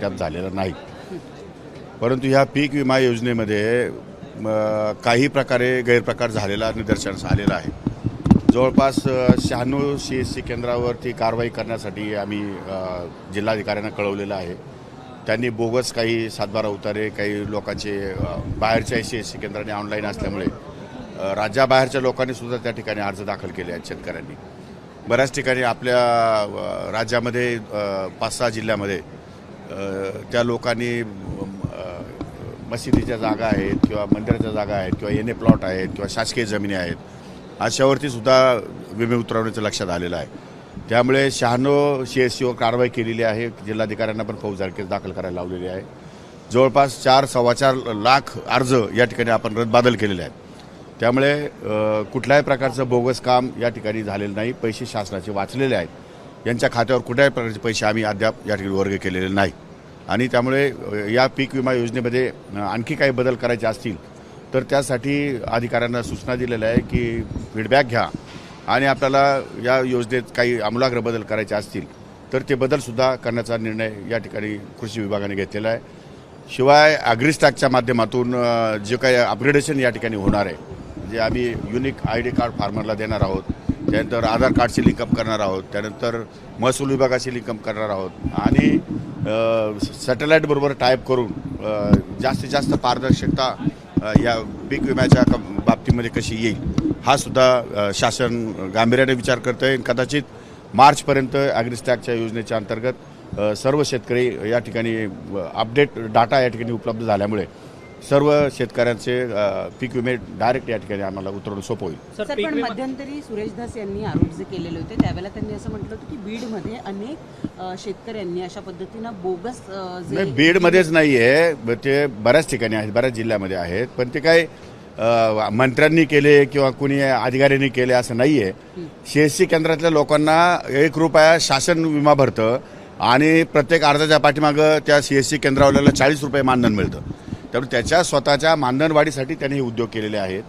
त्यात झालेला नाही. परंतु ह्या पीक विमा योजनेमध्ये काही प्रकारे गैरप्रकार झालेला निदर्शनास आलेला आहे. जवळपास शहाण्णव सी एस सी केंद्रावरती कारवाई करण्यासाठी आम्ही जिल्हाधिकाऱ्यांना कळवलेलं आहे. त्यांनी बोगस काही सातबारा उतारे काही लोकांचे बाहेरच्या बाहेरच्या सी एस सी केंद्राने ऑनलाईन असल्यामुळे राज्याबाहेरच्या लोकांनी सुद्धा त्या ठिकाणी अर्ज दाखल केले आहेत शेतकऱ्यांनी. बऱ्याच ठिकाणी आपल्या राज्यामध्ये पाच सहा जिल्ह्यामध्ये त्या लोकांनी मशिदीच्या जागा आहेत किंवा मंदिराच्या जागा आहेत किंवा एन ए प्लॉट आहेत किंवा शासकीय जमिनी आहेत अशावरती सुद्धा विमे उतरवण्याचं लक्षात आलेलं आहे. त्यामुळे शहाण्णव सी एस सीवर कारवाई केलेली आहे जिल्हाधिकाऱ्यांना पण फौजदारी केस दाखल करायला लावलेली आहे. जवळपास चार सव्वा चार लाख अर्ज या ठिकाणी आपण रद्दबादल केलेले आहेत. त्यामुळे कुठल्याही प्रकारचं बोगस काम या ठिकाणी झालेलं नाही पैसे शासनाचे वाचलेले आहेत. यांच्या खात्यावर कुठल्याही प्रकारचे पैसे आम्ही अद्याप या ठिकाणी वर्ग केलेले नाही. आणि त्यामुळे या पीक विमा योजनेमध्ये आणखी काही बदल करायचे असतील तर त्यासाठी अधिकाऱ्यांना सूचना दिलेल्या आहे की फीडबॅक घ्या. आणि आपल्याला या योजनेत काही आमूलाग्र बदल करायचे असतील तर ते बदलसुद्धा करण्याचा निर्णय या ठिकाणी कृषी विभागाने घेतलेला आहे. शिवाय ॲग्रिस्टॅकच्या माध्यमातून जे काही अपग्रेडेशन या ठिकाणी होणार आहे जे आम्ही युनिक आय डी कार्ड फार्मरला देणार आहोत त्यानंतर आधार कार्डशी लिंकअप करणार आहोत त्यानंतर महसूल विभागाशी लिंकअप करणार आहोत. आणि सॅटेलाईटबरोबर टाईप करून जास्तीत जास्त पारदर्शकता या पीक विम्याच्या बाबतीमध्ये कशी येईल हा सुद्धा शासन गांभीर्याने विचार करतं आहे कदाचित मार्चपर्यंत ॲग्रिस्टॅकच्या योजनेच्या अंतर्गत सर्व शेतकरी या ठिकाणी अपडेट डाटा या ठिकाणी उपलब्ध झाल्यामुळे सर्व शेतकऱ्यांचे पीक विमे डायरेक्ट या ठिकाणी आम्हाला उतरवणं सोपं होईल. सर पण मध्यंतरी सुरेश धस यांनी आरोप जे केलेले होते त्यावेळेला त्यांनी असं म्हटलं होतं की बीडमध्ये अनेक शेतकऱ्यांनी अशा पद्धतीनं बोगस जे नाही बीडमध्येच नाही आहे ते बऱ्याच ठिकाणी आहेत बऱ्याच जिल्ह्यामध्ये आहेत पण ते काय अ, मंत्र्यांनी केले किंवा कुणी अधिकाऱ्यांनी केले असं नाही आहे सी एस सी केंद्रातल्या लोकांना एक रुपया शासन विमा भरतं आणि प्रत्येक अर्जाच्या पाठीमागं त्या सी एस सी केंद्रावाल्याला चाळीस रुपये मानधन मिळतं. त्यामुळे त्याच्या स्वतःच्या मानधन वाढीसाठी त्यांनी हे उद्योग केलेले आहेत.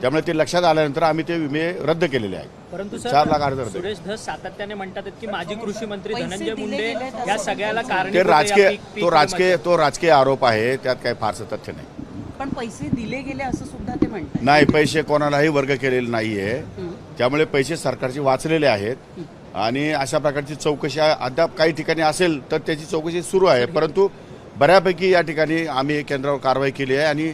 त्यामुळे ते लक्षात आल्यानंतर आम्ही ते विमे रद्द केलेले आहेत. परंतु चार लाख अर्ज होते. सुरेश धस सातत्याने म्हणतात की माजी कृषी मंत्री धनंजय मुंडे या सगळ्याला कारण ते राजकीय तो राजकीय तो राजकीय आरोप आहे त्यात काही फारसं तथ्य नाही. पण पैसे दिले गेले असं सुद्धा ते म्हणतात. नाही पैसे कोणालाही वर्ग केलेले नाहीये. त्यामुळे पैसे सरकारचे वाचलेले आहेत. आणि अशा प्रकारची चौकशी अद्याप काही ठिकाणी असेल तर त्याची चौकशी सुरू आहे. परंतु बऱ्यापैकी या ठिकाणी आम्ही केंद्रावर कारवाई केली आहे आणि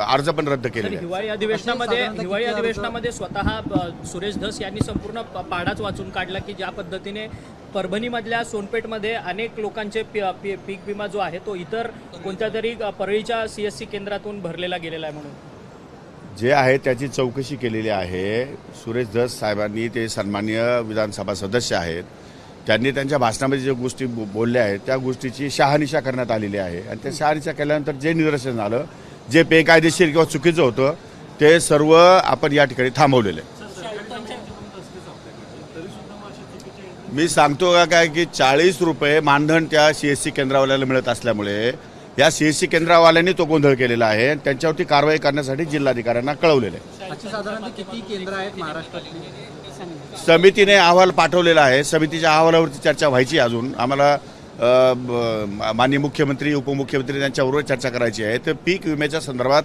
अर्ज पण रद्द आहेत. हिवाळी अधिवेशनामध्ये हिवाळी अधिवेशनामध्ये स्वतः सुरेश धस यांनी संपूर्ण प- पाडाच वाचून काढला की ज्या पद्धतीने परभणीमधल्या सोनपेठमध्ये अनेक लोकांचे पी- पी- पीक विमा जो आहे तो इतर कोणत्या तरी परळीच्या सी एस सी केंद्रातून भरलेला गेलेला आहे म्हणून. जे आहे त्याची चौकशी केलेली आहे. सुरेश धस साहेबांनी ते सन्माननीय विधानसभा सदस्य आहेत. त्यांनी त्यांच्या भाषणामध्ये ज्या गोष्टी बोलल्या आहेत त्या गोष्टीची शहानिशा करण्यात आलेली आहे. आणि त्या शहानिशा केल्यानंतर जे निदर्शन आलं जे बेकायदेशीर किंवा चुकीचं होतं ते सर्व आपण या ठिकाणी थांबवलेलं आहे. मी सांगतो का काय की चाळीस रुपये मानधन त्या सी एस सी केंद्रावाल्याला मिळत असल्यामुळे या सी एस सी केंद्रावाल्यांनी तो गोंधळ केलेला आहे आणि त्यांच्यावरती कारवाई करण्यासाठी जिल्हाधिकाऱ्यांना कळवलेलं आहे. अशी साधारणतः किती केंद्र आहेत महाराष्ट्रातली? समितीने अहवाल पाठवलेला आहे. समितीच्या अहवालावरती चर्चा व्हायची अजून. आम्हाला माननीय मुख्यमंत्री उपमुख्यमंत्री यांच्याबरोबर चर्चा करायची आहे. तर पीक विम्याच्या संदर्भात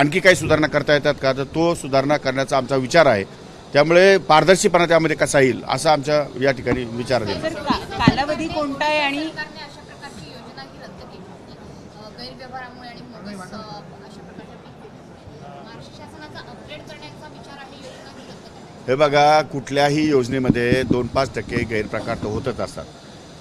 आणखी काही सुधारणा करता येतात का? तर तो सुधारणा करण्याचा आमचा विचार आहे. त्यामुळे पारदर्शीपणा त्यामध्ये कसा येईल असा आमच्या या ठिकाणी विचार आहे. कालावधी कोणता आहे आणि सरकारने अशा प्रकारची योजना ही रद्द केली होती अ, गैरव्यवहारामुळे आणि बोगस अ, अशा प्रकारच्या पीक विम्यामुळे. महाराष्ट्र शासनाचा अपग्रेड करण्याचा विचार आहे योजना ही रद्द करण्याचा हे बघा कुठल्याही योजनेमध्ये दोन पाच टक्के गैरप्रकार तर होतच असतात.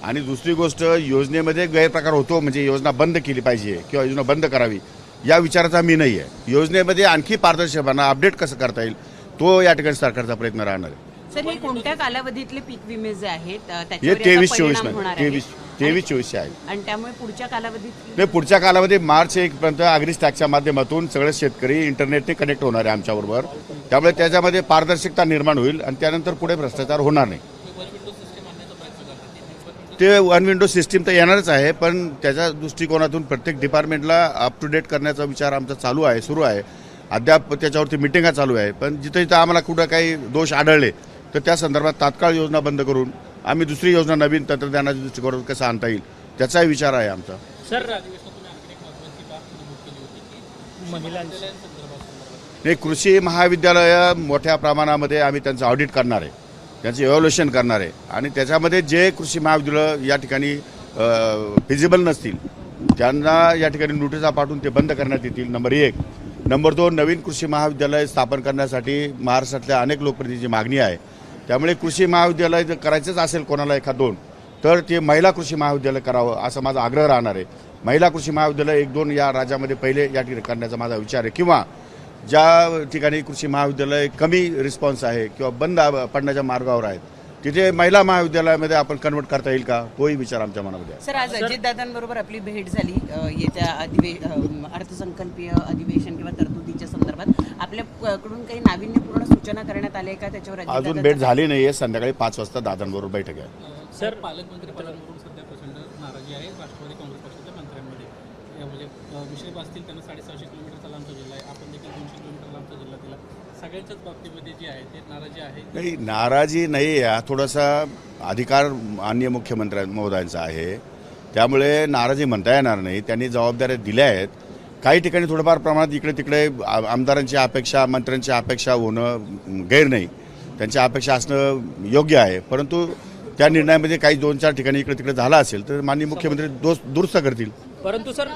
आणि दुसरी गोष्ट योजनेमध्ये गैरप्रकार होतो म्हणजे योजना बंद केली पाहिजे किंवा योजना बंद करावी या विचाराचा मी नाही आहे योजनेमध्ये आणखी पारदर्शकपणा अपडेट कसं करता येईल तो या ठिकाणी सरकारचा प्रयत्न राहणार आहे. सर हे कोणत्या कालावधीतले पीक विमे जे आहेत हे तेवीस चोवीस? तेवीस तेवीस चोवीसचे आहे. आणि त्यामुळे पुढच्या कालावधीत नाही पुढच्या कालामध्ये मार्च एक पर्यंत अग्रिस्टॅकच्या माध्यमातून सगळे शेतकरी इंटरनेटने कनेक्ट होणार आहे आमच्याबरोबर. त्यामुळे त्याच्यामध्ये पारदर्शकता निर्माण होईल आणि त्यानंतर पुढे भ्रष्टाचार होणार नाही. ते वन विंडो सिस्टीम तर येणारच आहे पण त्याच्या दृष्टिकोनातून प्रत्येक डिपार्टमेंटला अप टू डेट करण्याचा विचार आमचा चालू आहे सुरू आहे. अद्याप त्याच्यावरती मिटिंगा चालू आहे पण जिथं जिथं आम्हाला कुठं काही दोष आढळले तर त्या संदर्भात तात्काळ योजना बंद करून आम्ही दुसरी योजना नवीन तंत्रज्ञानाच्या दृष्टिकोनातून कसं आणता येईल त्याचाही विचार आहे आमचा. सर नाही कृषी महाविद्यालय मोठ्या प्रमाणामध्ये आम्ही त्यांचं ऑडिट करणार आहे. त्यांचं इव्हॅल्युएशन करणार आहे. आणि त्याच्यामध्ये जे कृषी महाविद्यालय या ठिकाणी फिजिबल नसतील त्यांना या ठिकाणी नोटिसा पाठवून ते बंद करण्यात येतील नंबर एक. नंबर दोन नवीन कृषी महाविद्यालय स्थापन करण्यासाठी महाराष्ट्रातल्या अनेक लोकप्रतिनिधीची मागणी आहे. त्यामुळे कृषी महाविद्यालय जर करायचंच असेल कोणाला एखाद दोन तर ते महिला कृषी महाविद्यालय करावं असा माझा आग्रह राहणार आहे. महिला कृषी महाविद्यालय एक दोन या राज्यामध्ये पहिले या ठिकाणी करण्याचा माझा विचार आहे. किंवा ज्या ठिकाणी कृषी महाविद्यालय कमी रिस्पॉन्स आहे किंवा बंद पडण्याच्या मार्गावर आहेत तिथे महिला महाविद्यालयामध्ये आपण कन्वर्ट करता येईल का? तोही विचार आमच्या मनामध्ये आहे. सर आज अजितदादांबरोबर आपली भेट झाली. येत्या अधिवे अर्थसंकल्पीय अधिवेशन किंवा आपल्याकडून काही नाविन्यपूर्ण सूचना करण्यात आल्या का? त्याच्यावर अजून भेट झाली नाही आहे संध्याकाळी पाच वाजता दादांबरोबर बैठक आहे. सर पालकमंत्री पदांवरून सध्या प्रचंड नाराजी आहे? राष्ट्रवादी काँग्रेस पक्षाच्या मंत्र्यांमध्ये. म्हणजे असतील त्यांना साडेसहाशे किलोमीटरचा लांबचा जिल्हा आहे. आपण देखील दोनशे किलोमीटर लांबचा जिल्हा दिला. सगळ्यांच्याच बाबतीमध्ये जी आहे ते नाराजी आहे? नाही नाराजी नाही हा थोडासा अधिकार मान्य मुख्यमंत्री महोदयांचा आहे. त्यामुळे नाराजी म्हणता येणार नाही. त्यांनी जबाबदाऱ्या दिल्या आहेत. काही ठिकाणी थोडंफार प्रमाणात इकडे तिकडे आमदारांची अपेक्षा मंत्र्यांची अपेक्षा होणं गैर नाही. त्यांची अपेक्षा असणं योग्य आहे. परंतु त्या निर्णयामध्ये काही दोन चार ठिकाणी इकडे तिकडे झाला असेल तर माननीय मुख्यमंत्री दोष दुरुस्त करतील. परंतु सर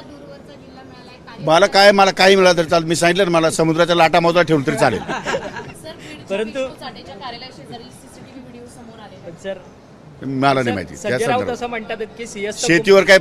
मला काय मला काही मिळालं तर चालेल मी सांगितलं ना मला समुद्राच्या लाटा मोजा ठेवून तरी चालेल. परंतु- विष्णू चाटेच्या कार्यालय शेजारील सीसीटीव्ही व्हिडिओ समोर आले सर मला नाही माहिती शेतीवर काय